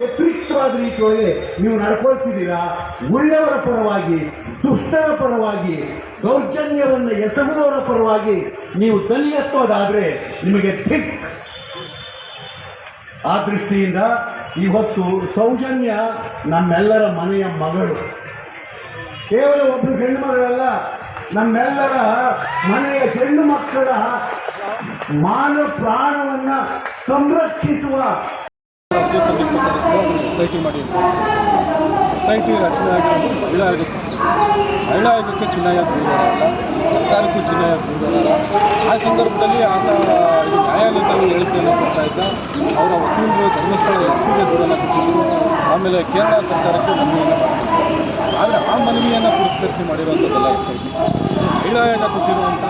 ವ್ಯತಿರಿಕ್ತವಾದ ನೀವು ನಡ್ಕೊಳ್ತಿದ್ದೀರಾ? ಉಳ್ಳವರ ಪರವಾಗಿ, ದುಷ್ಟರ ಪರವಾಗಿ, ದೌರ್ಜನ್ಯವನ್ನು ಎಸಗುವವರ ಪರವಾಗಿ ನೀವು ತಲೆ ಎತ್ತೋದಾದ್ರೆ ನಿಮಗೆ ಥಿಕ್. ಆ ದೃಷ್ಟಿಯಿಂದ ಇವತ್ತು ಸೌಜನ್ಯ ನಮ್ಮೆಲ್ಲರ ಮನೆಯ ಮಗಳು. ಕೇವಲ ಒಬ್ಬರು ಹೆಣ್ಣು ಮಗಳಲ್ಲ, ನಮ್ಮೆಲ್ಲರ ಮನೆಯ ಹೆಣ್ಣು ಮಕ್ಕಳ ಮಾನ ಪ್ರಾಣವನ್ನು ಸಂರಕ್ಷಿಸುವ ಎಸ್ ಐ ಸೈಟಿ ಮಾಡಿ ಸೊಸೈಟಿ ಮಾಡಿ ಟಿ ರಚನೆ ಆಗಿರೋದು ಮಹಿಳಾ ಆಯೋಗಕ್ಕೆ ಮಹಿಳಾ ಆಯೋಗಕ್ಕೆ ಚಿನ್ನಯ್ಯ ದೂರಲ್ಲ ಸರ್ಕಾರಕ್ಕೂ ಚಿನ್ನಯ್ಯ ದೂರಲ್ಲ ಆ ಸಂದರ್ಭದಲ್ಲಿ ಆತ ಇದು ನ್ಯಾಯಾಲಯದಲ್ಲಿ ಹೇಳಿಕೆಯನ್ನು ಕೊಡ್ತಾ ಇದ್ದ ಅವರ ವಕೀಲರು ಧರ್ಮಸ್ಥಳ ಎಸ್ ಪಿಗೆ ದೂರನ್ನು ಕೊಟ್ಟಿದ್ದರು ಆಮೇಲೆ ಕೇರಳ ಸರ್ಕಾರಕ್ಕೆ ಮನವಿಯನ್ನು ಆದರೆ ಆ ಮನವಿಯನ್ನು ಪುರಸ್ಕರಿಸಿ ಮಾಡಿರುವಂಥದ್ದಲ್ಲ ಸೊಸೈಟಿ ಮಹಿಳಾ ಆಯೋಗ ಕೊಟ್ಟಿರುವಂಥ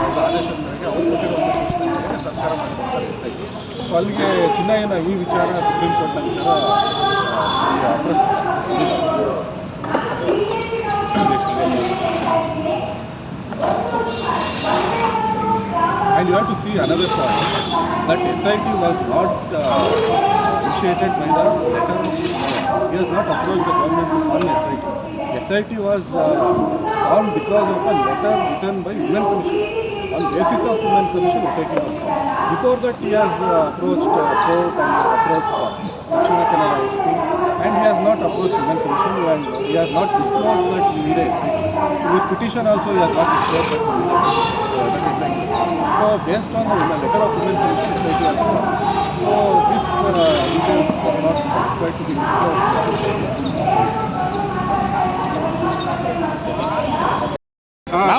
ಒಂದು ಆದೇಶದ ಮೇರೆಗೆ ಅವರು ಕೊಟ್ಟಿರುವಂಥ ಸೂಚನೆ ಸರ್ಕಾರ ಮಾಡಿರುವಂಥ ಸೊಸೈಟಿ ಸೊ ಅಲ್ಲಿಗೆ ಚಿನ್ನಯ್ಯನ ಈ ವಿಚಾರ ಸುಪ್ರೀಂ ಕೋರ್ಟ್ನ ವಿಚಾರ ಆ, ಈ ಅಪ್ರಸ್ತುತ And you have to see another point that SIT was not uh, initiated by the letter of He has not approached the government to form SIT. SIT was uh, formed because of a letter written by Women Commission. on basis of Women Commission, SIT was formed. Before that, he has uh, approached uh, court and approached uh, Dakshina Kannada SP, and he has not approached Women Commission and he has not disclosed that he need a his petition also, he has not disclosed that he need a uh. So, based on the letter of Women Commission, SIT has formed. So, this uh, details are not required to be disclosed.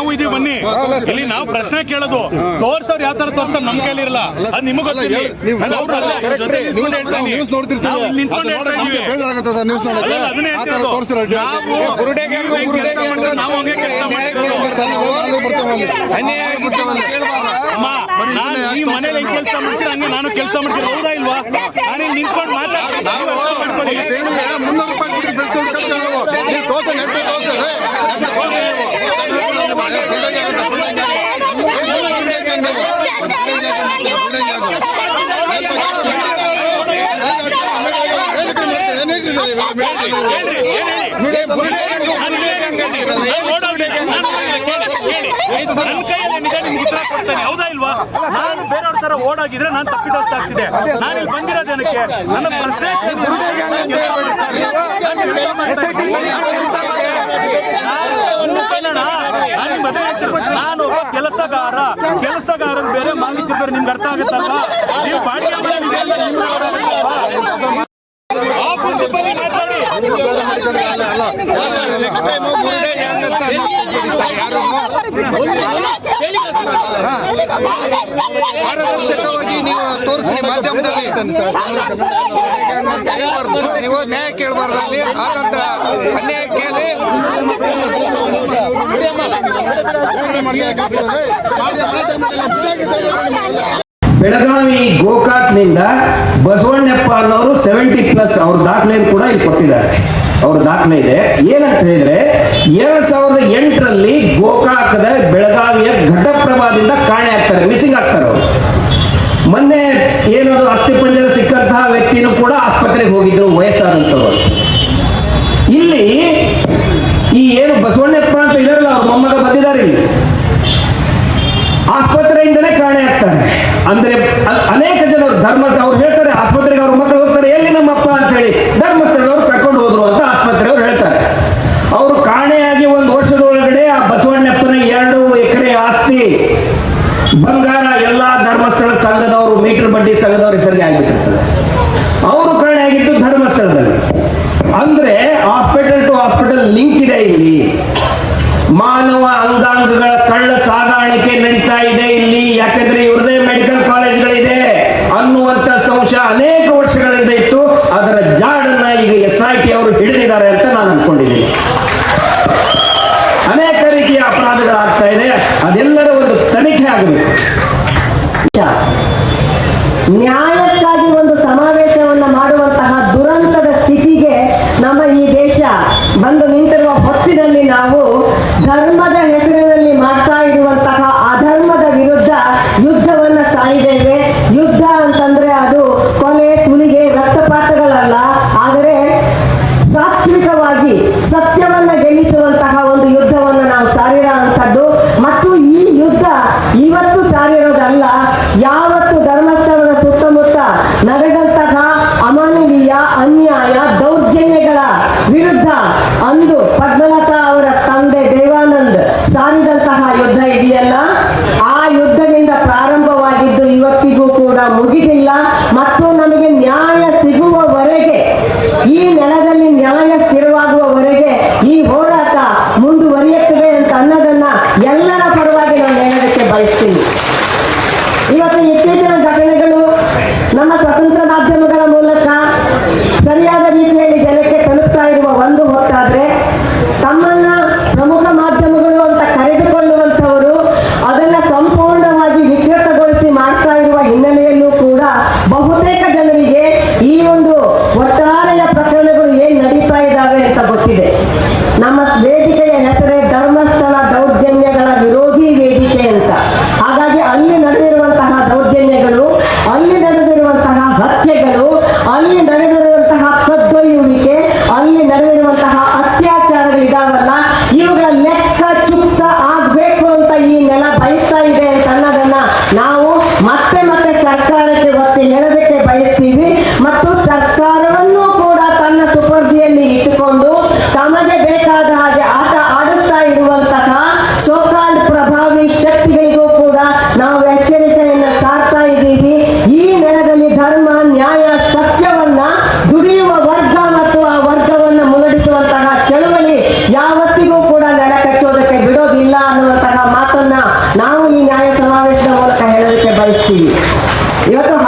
ನಾವು ಇದೀವಿ ಬನ್ನಿ ಇಲ್ಲಿ ನಾವು ಪ್ರಶ್ನೆ ಕೇಳೋದು ತೋರ್ಸೋರು ಯಾವ ತರ ತೋರ್ಸ್ತಾರೆ ನಮ್ ಕೈಲಿರಲ್ಲ ಅದ್ ನಿಮಗ್ ಕೆಲ್ಸ ಹಂಗೆ ನಾನು ಈ ಮನೇಲಿ ಹೆಂಗ್ ಕೆಲಸ ಮಾಡ್ತೀನಿ ಹಂಗೆ ನಾನು ಕೆಲಸ ಮಾಡ್ತೀನಿ ಹೌದಾ ಇಲ್ವಾ ನಾನು ನಿಂತ್ಕೊಂಡು ಮಾತಾಡ್ತೀನಿ ನನ್ನ ಕೈಯಲ್ಲಿ ನಿಮ್ಗೆ ಉತ್ತರ ಕೊಡ್ತೇನೆ ಹೌದಾ ಇಲ್ವಾ ನಾನು ಬೇರೆಯವ್ರ ತರ ಓಡಾಗಿದ್ರೆ ನಾನು ತಪ್ಪಿತಸ್ಥ ಆಗ್ತಿದೆ ನಾನು ಇಲ್ಲಿ ಬಂದಿರೋದೇನಕ್ಕೆ ನನ್ನ ಪ್ರಶ್ನೆ ಬೇರೆ ನಿಮ್ಗೆ ಅರ್ಥ ಆಗುತ್ತಲ್ವಾ? ನೀವು ಬಾಡಿಗೆ ಆಫೀಸ್ ಮಾತಾಡಿ. ಪಾರದರ್ಶಕವಾಗಿ ನೀವು ತೋರಿಸಿ ಮಾಧ್ಯಮದಲ್ಲಿ. ನೀವು ನ್ಯಾಯ ಕೇಳಬಾರ್ದು. ಅಲ್ಲಿ ಹಾಗಂತ ಅನ್ಯಾಯ ಕೇಳಿ ಬೆಳಗಾವಿ ಗೋಕಾಕ್ನಿಂದ ಬಸವಣ್ಣಪ್ಪ ಅನ್ನೋರು ಸೆವೆಂಟಿ ಪ್ಲಸ್ ಅವ್ರ ದಾಖಲೆಯನ್ನು ಕೂಡ ಇಲ್ಲಿ ಕೊಟ್ಟಿದ್ದಾರೆ. ಅವ್ರ ದಾಖಲೆ ಇದೆ. ಏನಂತ ಹೇಳಿದ್ರೆ ಎರಡ್ ಸಾವಿರದ ಎಂಟರಲ್ಲಿ ಗೋಕಾಕದ ಬೆಳಗಾವಿಯ ಘಟಪ್ರಭಾದಿಂದ ಕಾಣೆ ಆಗ್ತಾರೆ ಮಿಸ್ಸಿಂಗ್ ಆಗ್ತಾರೆ ಅವರು. ಮೊನ್ನೆ ಏನದು ಅಸ್ಥಿಪಂಜರ ಸಿಕ್ಕಂತಹ ವ್ಯಕ್ತಿನೂ ಕೂಡ ಆಸ್ಪತ್ರೆಗೆ ಹೋಗಿದ್ರು ವಯಸ್ಸಾದಂಥವ್ರು ಇಲ್ಲಿ ಈ ಏನು ಬಸವಣ್ಣಪ್ಪ ಅಂತ ಇದಾರಲ್ಲ ಅವ್ರ ಮೊಮ್ಮಗ ಬಂದಿದ್ದಾರೆ ಇಲ್ಲಿ. ಆಸ್ಪತ್ರೆಯಿಂದಲೇ ಕಾಣೆ ಆಗ್ತಾರೆ. ಅಂದ್ರೆ ಅನೇಕ ಜನರು ಧರ್ಮ ಅವ್ರು ಹೇಳ್ತಾರೆ ಆಸ್ಪತ್ರೆಗೆ ಅವ್ರ ಮಕ್ಕಳು ಹೋಗ್ತಾರೆ ಎಲ್ಲಿ ನಮ್ಮಪ್ಪ ಅಂತ ಹೇಳಿ ಧರ್ಮಸ್ಥಳದವ್ರು ಕರ್ಕೊಂಡು ಹೋದ್ರು ಅಂತ ಆಸ್ಪತ್ರೆಯವ್ರು ಹೇಳ್ತಾರೆ ಅವರು ಕಾಣೆಯಾಗಿ ಒಂದು ವರ್ಷದೊಳಗಡೆ ಆ ಬಸವಣ್ಣಪ್ಪನ ಎರಡು ಎಕರೆ ಆಸ್ತಿ ಬಂಗಾರ ಎಲ್ಲಾ ಧರ್ಮಸ್ಥಳ ಸಂಘದವರು, ಮೀಟರ್ ಬಡ್ಡಿ ಸಂಘದವರು ಹೆಸರಿಗೆ ಆಗಿಬಿಟ್ಟಿರ್ತದೆ. ಅವರು ಕಾಣೆಯಾಗಿದ್ದು ಧರ್ಮಸ್ಥಳದಲ್ಲಿ. ಅಂದ್ರೆ ಹಾಸ್ಪಿಟಲ್ ಟು ಹಾಸ್ಪಿಟಲ್ ಲಿಂಕ್ ಇದೆ ಇಲ್ಲಿ. ಮಾನವ ಅಂಗಾಂಗಗಳ ಕಳ್ಳ ಸಾಗಾಣಿಕೆ ನಡೀತಾ ಇದೆ ಇಲ್ಲಿ. ಯಾಕಂದ್ರೆ ಇವ್ರದೇ ಮೆಡಿಕಲ್ ಕಾಲೇಜ್ಗಳಿದೆ ಅನ್ನುವಂತ ಸಂಶಯ ಅನೇಕ ವರ್ಷಗಳಿಂದ ಇತ್ತು. dan 是やさん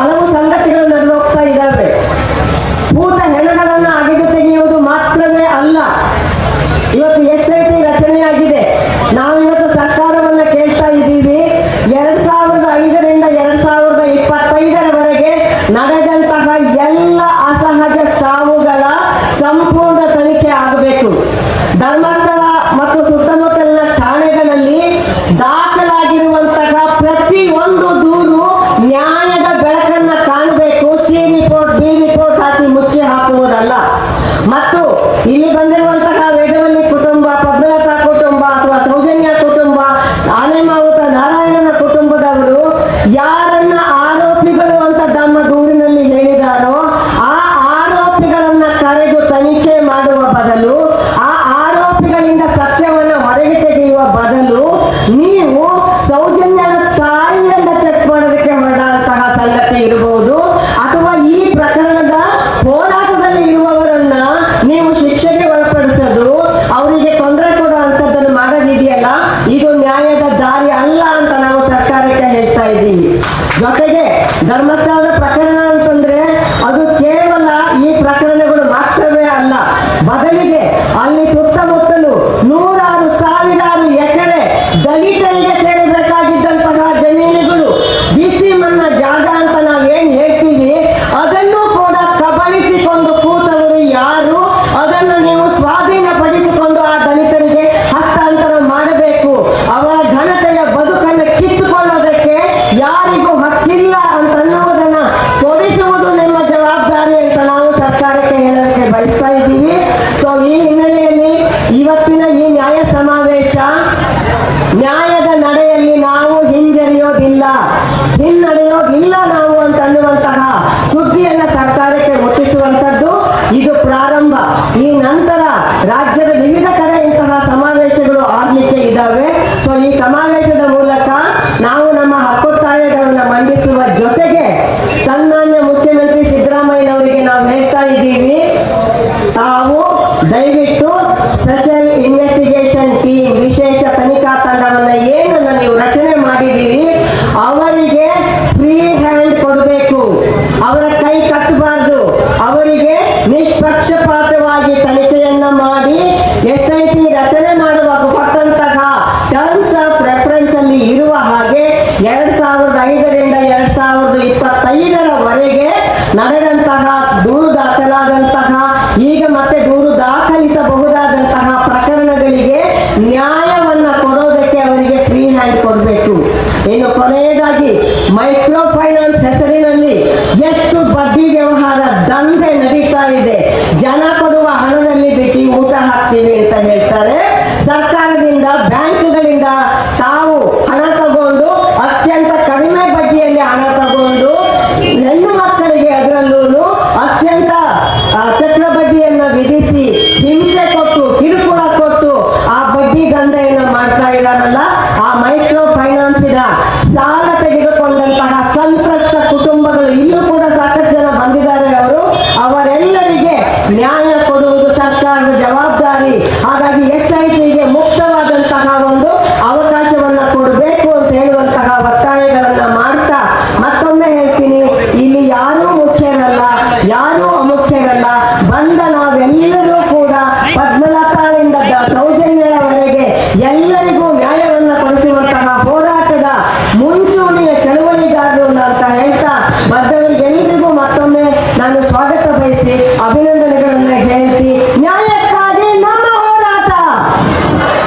রাজ্যের ನಡೆದಂತಹ, ದೂರು ದಾಖಲಾದಂತಹ, ಈಗ ಮತ್ತೆ ದೂರು ದಾಖಲಿಸಬಹುದಾದಂತಹ ಪ್ರಕರಣಗಳಿಗೆ ನ್ಯಾಯವನ್ನ ಕೊಡೋದಕ್ಕೆ ಅವರಿಗೆ ಫ್ರೀ ಹ್ಯಾಂಡ್ ಕೊಡಬೇಕು. ಇನ್ನು ಕೊನೆಯದಾಗಿ ಮೈಕ್ರೋ ಫೈನಾನ್ಸ್ ಹೆಸರಿನಲ್ಲಿ ಎಷ್ಟು ಬಡ್ಡಿ ವ್ಯವಹಾರ ದಂಧೆ ನಡೀತಾ ಇದೆ. ಜನ ಕೊಡುವ ಹಣದಲ್ಲಿ ಬಿಟ್ಟು ಊಟ ಹಾಕ್ತೀವಿ ವಿಮುಕ್ತರಲ್ಲ ಬಂದ ನಾವೆಲ್ಲರೂ ಕೂಡ ಪದ್ಮನಾಭ